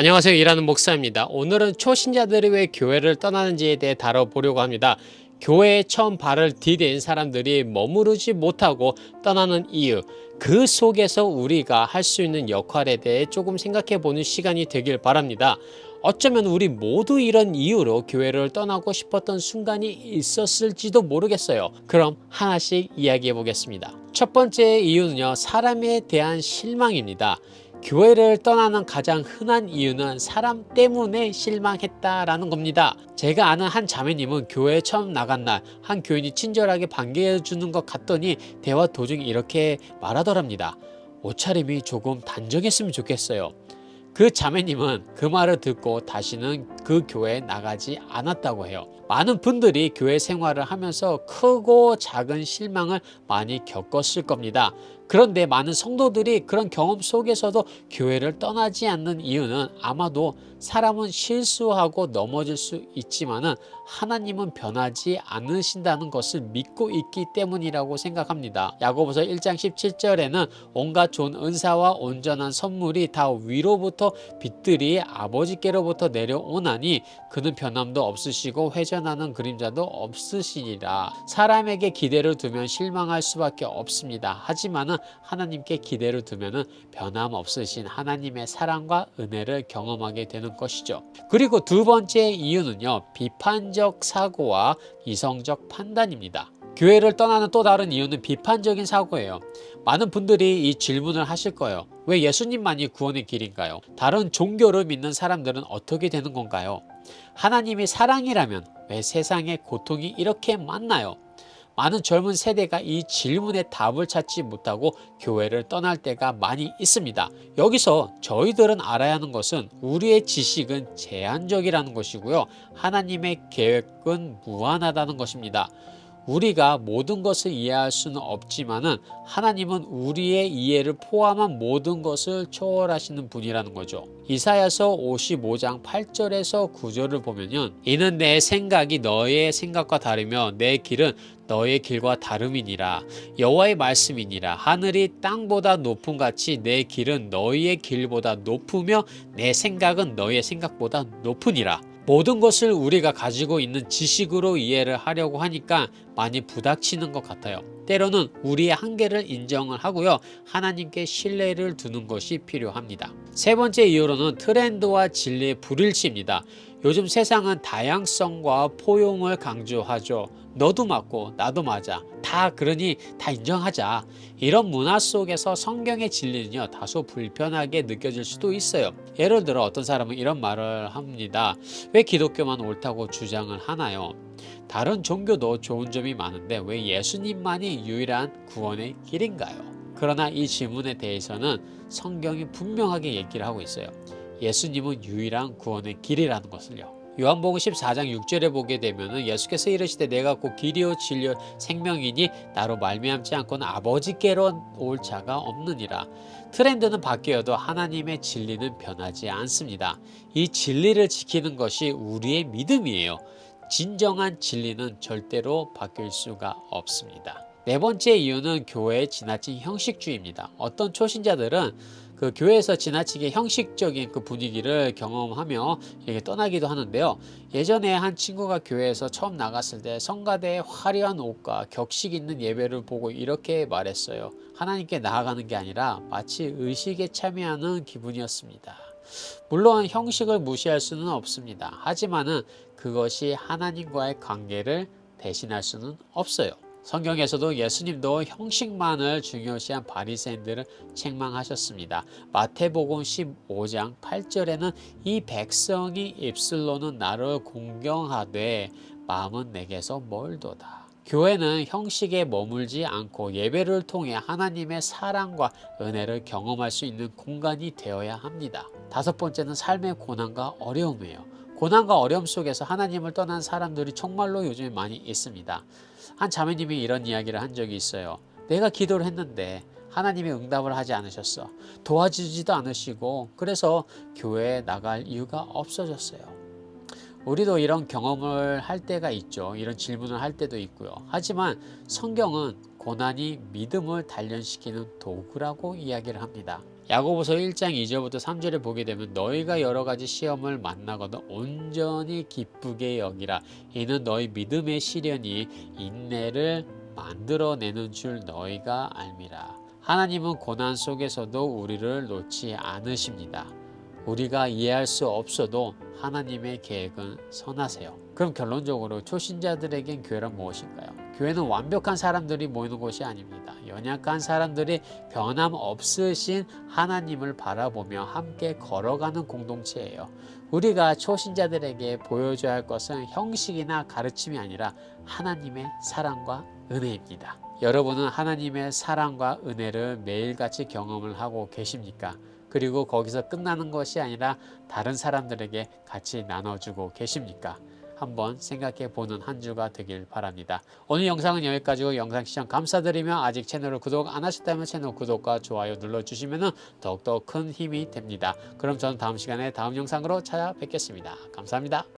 안녕하세요. 일하는 목사입니다. 오늘은 초신자들이 왜 교회를 떠나는지에 대해 다뤄보려고 합니다. 교회에 처음 발을 디딘 사람들이 머무르지 못하고 떠나는 이유, 그 속에서 우리가 할 수 있는 역할에 대해 조금 생각해 보는 시간이 되길 바랍니다. 어쩌면 우리 모두 이런 이유로 교회를 떠나고 싶었던 순간이 있었을지도 모르겠어요. 그럼 하나씩 이야기해 보겠습니다. 첫 번째 이유는요, 사람에 대한 실망입니다. 교회를 떠나는 가장 흔한 이유는 사람 때문에 실망했다라는 겁니다. 제가 아는 한 자매님은 교회에 처음 나간 날 한 교인이 친절하게 반겨해 주는 것 같더니 대화 도중에 이렇게 말하더랍니다. 옷차림이 조금 단정했으면 좋겠어요. 그 자매님은 그 말을 듣고 다시는 그 교회에 나가지 않았다고 해요. 많은 분들이 교회 생활을 하면서 크고 작은 실망을 많이 겪었을 겁니다. 그런데 많은 성도들이 그런 경험 속에서도 교회를 떠나지 않는 이유는 아마도 사람은 실수하고 넘어질 수 있지만은 하나님은 변하지 않으신다는 것을 믿고 있기 때문이라고 생각합니다. 야고보서 1장 17절에는 온갖 좋은 은사와 온전한 선물이 다 위로부터 빛들이 아버지께로부터 내려오나 니 그는 변함도 없으시고 회전하는 그림자도 없으시니라. 사람에게 기대를 두면 실망할 수밖에 없습니다. 하지만은 하나님께 기대를 두면은 변함 없으신 하나님의 사랑과 은혜를 경험하게 되는 것이죠. 그리고 두 번째 이유는요. 비판적 사고와 이성적 판단입니다. 교회를 떠나는 또 다른 이유는 비판적인 사고예요. 많은 분들이 이 질문을 하실 거예요. 왜 예수님만이 구원의 길인가요? 다른 종교를 믿는 사람들은 어떻게 되는 건가요? 하나님이 사랑이라면 왜 세상에 고통이 이렇게 많나요? 많은 젊은 세대가 이 질문에 답을 찾지 못하고 교회를 떠날 때가 많이 있습니다. 여기서 저희들은 알아야 하는 것은 우리의 지식은 제한적이라는 것이고요. 하나님의 계획은 무한하다는 것입니다. 우리가 모든 것을 이해할 수는 없지만은 하나님은 우리의 이해를 포함한 모든 것을 초월하시는 분이라는 거죠. 이사야서 55장 8절에서 9절을 보면요. 이는 내 생각이 너의 생각과 다르며 내 길은 너의 길과 다름이니라 여호와의 말씀이니라 하늘이 땅보다 높음 같이 내 길은 너희의 길보다 높으며 내 생각은 너희의 생각보다 높으니라 모든 것을 우리가 가지고 있는 지식으로 이해를 하려고 하니까 많이 부닥치는 것 같아요. 때로는 우리의 한계를 인정을 하고요. 하나님께 신뢰를 두는 것이 필요합니다. 세 번째 이유로는 트렌드와 진리의 불일치입니다. 요즘 세상은 다양성과 포용을 강조하죠. 너도 맞고 나도 맞아. 다 그러니 다 인정하자. 이런 문화 속에서 성경의 진리는요, 다소 불편하게 느껴질 수도 있어요. 예를 들어 어떤 사람은 이런 말을 합니다. 왜 기독교만 옳다고 주장을 하나요? 다른 종교도 좋은 점이 많은데 왜 예수님만이 유일한 구원의 길인가요? 그러나 이 질문에 대해서는 성경이 분명하게 얘기를 하고 있어요. 예수님은 유일한 구원의 길이라는 것을요. 요한복음 14장 6절에 보게 되면은 예수께서 이르시되 내가 곧 길이요 진리요 생명이니 나로 말미암지 않고는 아버지께로 올 자가 없느니라. 트렌드는 바뀌어도 하나님의 진리는 변하지 않습니다. 이 진리를 지키는 것이 우리의 믿음이에요. 진정한 진리는 절대로 바뀔 수가 없습니다. 네 번째 이유는 교회의 지나친 형식주의입니다. 어떤 초신자들은 그 교회에서 지나치게 형식적인 그 분위기를 경험하며 이렇게 떠나기도 하는데요. 예전에 한 친구가 교회에서 처음 나갔을 때 성가대의 화려한 옷과 격식 있는 예배를 보고 이렇게 말했어요. 하나님께 나아가는 게 아니라 마치 의식에 참여하는 기분이었습니다. 물론 형식을 무시할 수는 없습니다. 하지만은 그것이 하나님과의 관계를 대신할 수는 없어요. 성경에서도 예수님도 형식만을 중요시한 바리새인들을 책망하셨습니다. 마태복음 15장 8절에는 이 백성이 입술로는 나를 공경하되 마음은 내게서 멀도다. 교회는 형식에 머물지 않고 예배를 통해 하나님의 사랑과 은혜를 경험할 수 있는 공간이 되어야 합니다. 다섯 번째는 삶의 고난과 어려움이에요. 고난과 어려움 속에서 하나님을 떠난 사람들이 정말로 요즘에 많이 있습니다. 한 자매님이 이런 이야기를 한 적이 있어요. 내가 기도를 했는데 하나님이 응답을 하지 않으셨어. 도와주지도 않으시고 그래서 교회에 나갈 이유가 없어졌어요. 우리도 이런 경험을 할 때가 있죠. 이런 질문을 할 때도 있고요. 하지만 성경은 고난이 믿음을 단련시키는 도구라고 이야기를 합니다. 야고보서 1장 2절부터 3절을 보게 되면 너희가 여러 가지 시험을 만나거든 온전히 기쁘게 여기라 이는 너희 믿음의 시련이 인내를 만들어내는 줄 너희가 알미라 하나님은 고난 속에서도 우리를 놓지 않으십니다 우리가 이해할 수 없어도 하나님의 계획은 선하세요. 그럼 결론적으로 초신자들에겐 교회란 무엇일까요? 교회는 완벽한 사람들이 모이는 곳이 아닙니다. 연약한 사람들이 변함 없으신 하나님을 바라보며 함께 걸어가는 공동체예요. 우리가 초신자들에게 보여줘야 할 것은 형식이나 가르침이 아니라 하나님의 사랑과 은혜입니다. 여러분은 하나님의 사랑과 은혜를 매일같이 경험을 하고 계십니까? 그리고 거기서 끝나는 것이 아니라 다른 사람들에게 같이 나눠주고 계십니까? 한번 생각해 보는 한 주가 되길 바랍니다. 오늘 영상은 여기까지고 영상 시청 감사드리며 아직 채널을 구독 안 하셨다면 채널 구독과 좋아요 눌러주시면 더욱더 큰 힘이 됩니다. 그럼 저는 다음 시간에 다음 영상으로 찾아뵙겠습니다. 감사합니다.